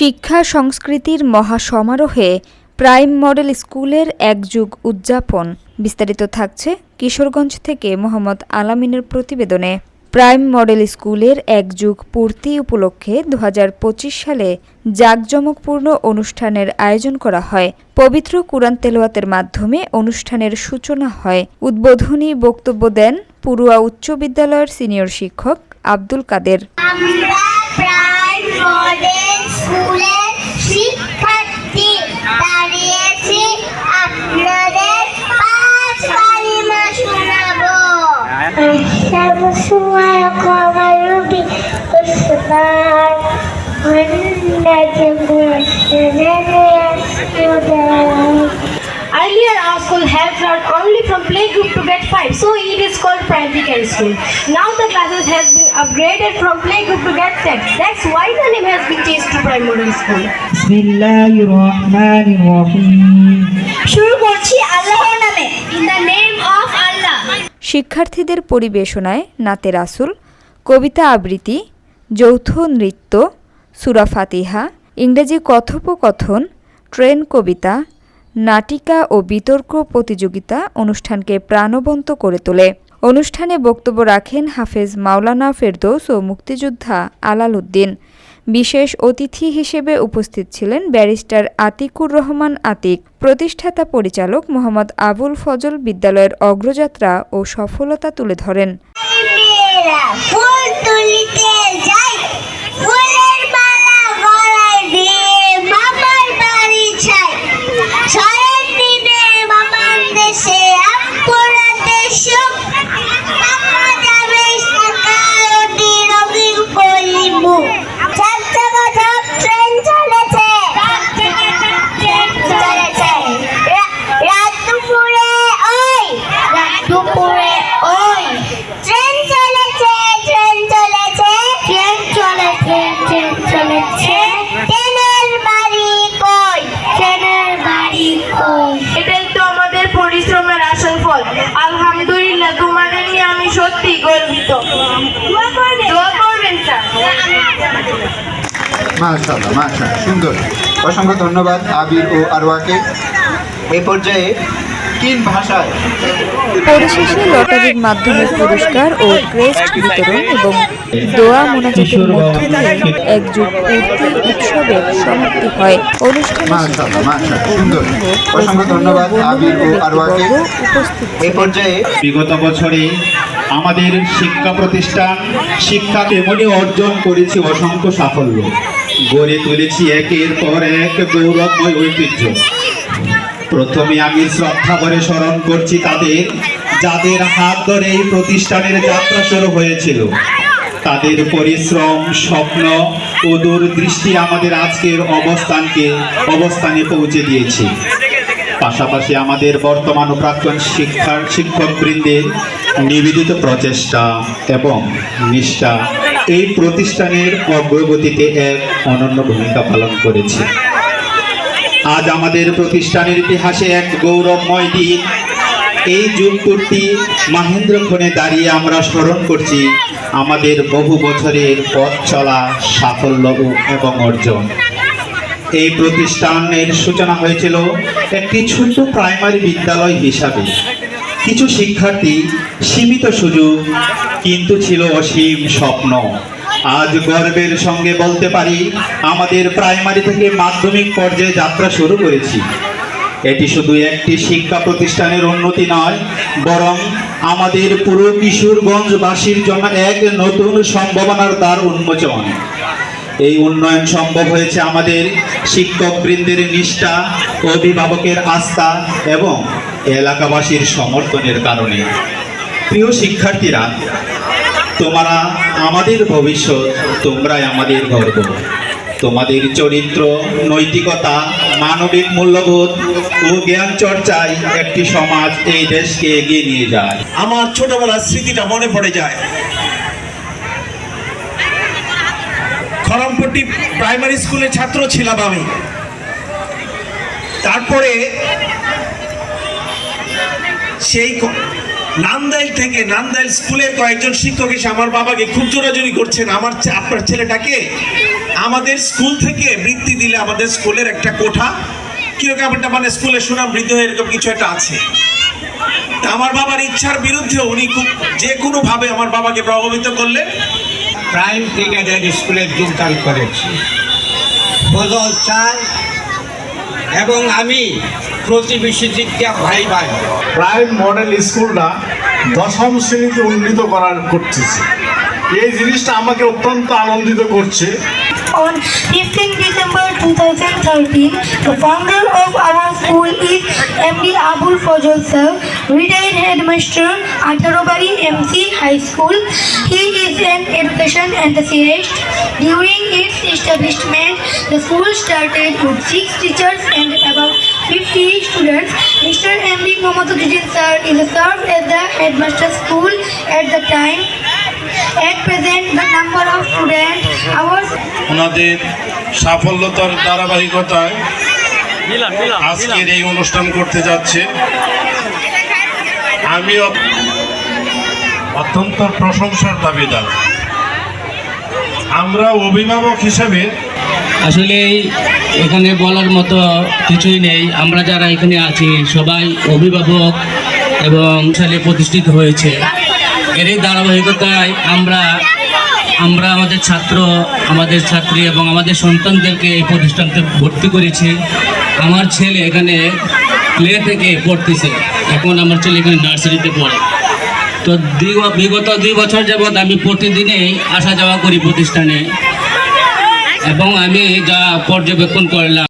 শিক্ষা সংস্কৃতির মহাসমারোহে prime model স্কুলের এক যুগ উদযাপন। বিস্তারিত থাকছে কিশোরগঞ্জ থেকে মোহাম্মদ আলামিনের প্রতিবেদনে। প্রাইম মডেল স্কুলের এক যুগ পূর্তি উপলক্ষে দু হাজার পঁচিশ সালে জাঁকজমকপূর্ণ অনুষ্ঠানের আয়োজন করা হয়। পবিত্র কুরআন তেলাওয়াতের মাধ্যমে অনুষ্ঠানের সূচনা হয়। উদ্বোধনী বক্তব্য দেন পুরুয়া উচ্চ বিদ্যালয়ের সিনিয়র শিক্ষক আব্দুল কাদের। school help not only from playgroup to get five, so it is called primary care school. Now the classes has been upgraded from playgroup to get 10. That's why the name has been changed to primary school. শুরু করছি আল্লাহর নামে in the name of Allah শিক্ষার্থীদের পরিবেশনায় নাতে রাসুল কবিতা আবৃত্তি যৌথ নৃত্য সুরা ফাতিহা ইংরেজি কথোপকথন ট্রেন কবিতা নাটিকা ও বিতর্ক প্রতিযোগিতা অনুষ্ঠানকে প্রাণবন্ত করে তোলে। অনুষ্ঠানে বক্তব্য রাখেন হাফেজ মাওলানা ফেরদৌস ও মুক্তিযোদ্ধা আলাল উদ্দিন। বিশেষ অতিথি হিসেবে উপস্থিত ছিলেন ব্যারিস্টার আতিকুর রহমান আতিক, প্রতিষ্ঠাতা পরিচালক মোহাম্মদ আবুল ফজল বিদ্যালয়ের অগ্রযাত্রা ও সফলতা তুলে ধরেন। মাশাআল্লাহ মাশাআল্লাহ সুন্দর। অসংখ্য ধন্যবাদ আবির ও আরওয়াকে। এই পর্যায়ে তিন ভাষায় পরিশেষে লটারির মাধ্যমে পুরস্কার ও ক্রেস্ট বিতরণ এবং দোয়া মোনাজাতের মধ্য দিয়ে এক যুগ পূর্তি উৎসবের সমাপ্তি হয়। অনুষ্ঠানে মাশাআল্লাহ মাশাআল্লাহ সুন্দর। অসংখ্য ধন্যবাদ আবির ও আরওয়াকে। উপস্থিত এই পর্যায়ে বিগত বছরে আমাদের শিক্ষা প্রতিষ্ঠান শিক্ষা তেমনি অর্জন করেছে অসংখ্য সাফল্য। গড়ে তুলেছি একের পর এক গৌরবময় ঐতিহ্য। প্রথমে আমি শ্রদ্ধা করে স্মরণ করছি তাদের, যাদের হাত ধরে এই প্রতিষ্ঠানের যাত্রা শুরু হয়েছিল। তাদের পরিশ্রম, স্বপ্ন ও দূরদৃষ্টি আমাদের আজকের অবস্থানকে, অবস্থানে পৌঁছে দিয়েছে। পাশাপাশি আমাদের বর্তমান প্রাক্তন শিক্ষার শিক্ষকবৃন্দের নিবেদিত প্রচেষ্টা এবং নিষ্ঠা এই প্রতিষ্ঠানের অগ্রগতিতে এক অনন্য ভূমিকা পালন করেছে। আজ আমাদের প্রতিষ্ঠানের ইতিহাসে এক গৌরবময় দিন। এই যুগপূর্তি মাহেন্দ্রক্ষণে দাঁড়িয়ে আমরা স্মরণ করছি আমাদের বহু বছরের পথ চলা, সাফল্য এবং অর্জন। এই প্রতিষ্ঠানের সূচনা হয়েছিল একটি ছোট্ট প্রাইমারি বিদ্যালয় হিসাবে। কিছু শিক্ষার্থী সীমিত সুযোগ কিন্তু ছিল অসীম স্বপ্ন। আজ গর্বের সঙ্গে বলতে পারি, আমাদের প্রাইমারি থেকে মাধ্যমিক পর্যায়ে যাত্রা শুরু করেছি। এটি শুধু একটি শিক্ষা প্রতিষ্ঠানের উন্নতি নয়, বরং আমাদের পুরো কিশোরগঞ্জবাসীর জন্য এক নতুন সম্ভাবনার দ্বার উন্মোচন। এই উন্নয়ন সম্ভব হয়েছে আমাদের শিক্ষকবৃন্দের নিষ্ঠা, অভিভাবকের আস্থা এবং এলাকাবাসীর সমর্থনের কারণে। প্রিয় শিক্ষার্থীরা, তোমরা আমাদের ভবিষ্যৎ, তোমরাই আমাদের গর্ব। তোমাদের চরিত্র, নৈতিকতা, মানবিক মূল্যবোধ ও জ্ঞান চর্চায় একটি সমাজ এই দেশকে এগিয়ে নিয়ে যায়। আমার ছোটবেলার স্মৃতিটা মনে পড়ে যায়। খরমপট্টি প্রাইমারি স্কুলের ছাত্র ছিলাম আমি। তারপরে সেই নান্দাইল থেকে নান্দাইল স্কুলের কয়েকজন শিক্ষক এসে আমার বাবাকে খুব জোরাজুরি করছেন। আমার আপনার ছেলেটাকে আমাদের স্কুল থেকে বৃত্তি দিলে আমাদের স্কুলের একটা কোঠা। কীরকম একটা মানে স্কুলের সুনাম বৃদ্ধি হয়ে এরকম কিছু একটা আছে। আমার বাবার ইচ্ছার বিরুদ্ধে উনি খুব যে কোনো ভাবে আমার বাবাকে প্রভাবিত করলেন। প্রাইম এদের স্কুলে যোগদান করেছি চাল এবং আমি প্রতিবেশী দিকটা ভাই ভাই প্রাইম মডেল স্কুলটা দশম শ্রেণীতে উন্নীত করার করতেছে এই জিনিসটা আমাকে অত্যন্ত আনন্দিত করছে On 15 December 2013, the founder of our school is MD Abul Fazl Sir, retired headmaster at Arobari MC High School. He is an education enthusiast. During establishment, the school started with six teachers and about 50 students. Mr. MD Mohammaduddin Sir is served as the headmaster school at the time. At present, the number of students, our ওনাদের সাফল্যতার ধারাবাহিকতায় আজকের এই অনুষ্ঠান করতে যাচ্ছে আমি অত্যন্ত প্রশংসার দাবিদার আমরা অভিভাবক হিসেবে আসলে এখানে বলার মতো কিছুই নেই। আমরা যারা এখানে আছি, সবাই অভিভাবক এবং সালে প্রতিষ্ঠিত হয়েছে। এরই ধারাবাহিকতায় আমরা আমরা আমাদের ছাত্র, আমাদের ছাত্রী এবং আমাদের সন্তানদেরকে এই প্রতিষ্ঠানতে ভর্তি করেছি। আমার ছেলে এখানে প্লে থেকে পড়তেছে। এখন আমার ছেলে এখানে নার্সারিতে পড়ে। তো দুই- বিগত দুই বছর যাবৎ আমি প্রতিদিনেই আসা যাওয়া করি প্রতিষ্ঠানে। এবং আমি যা পর্যবেক্ষণ করলাম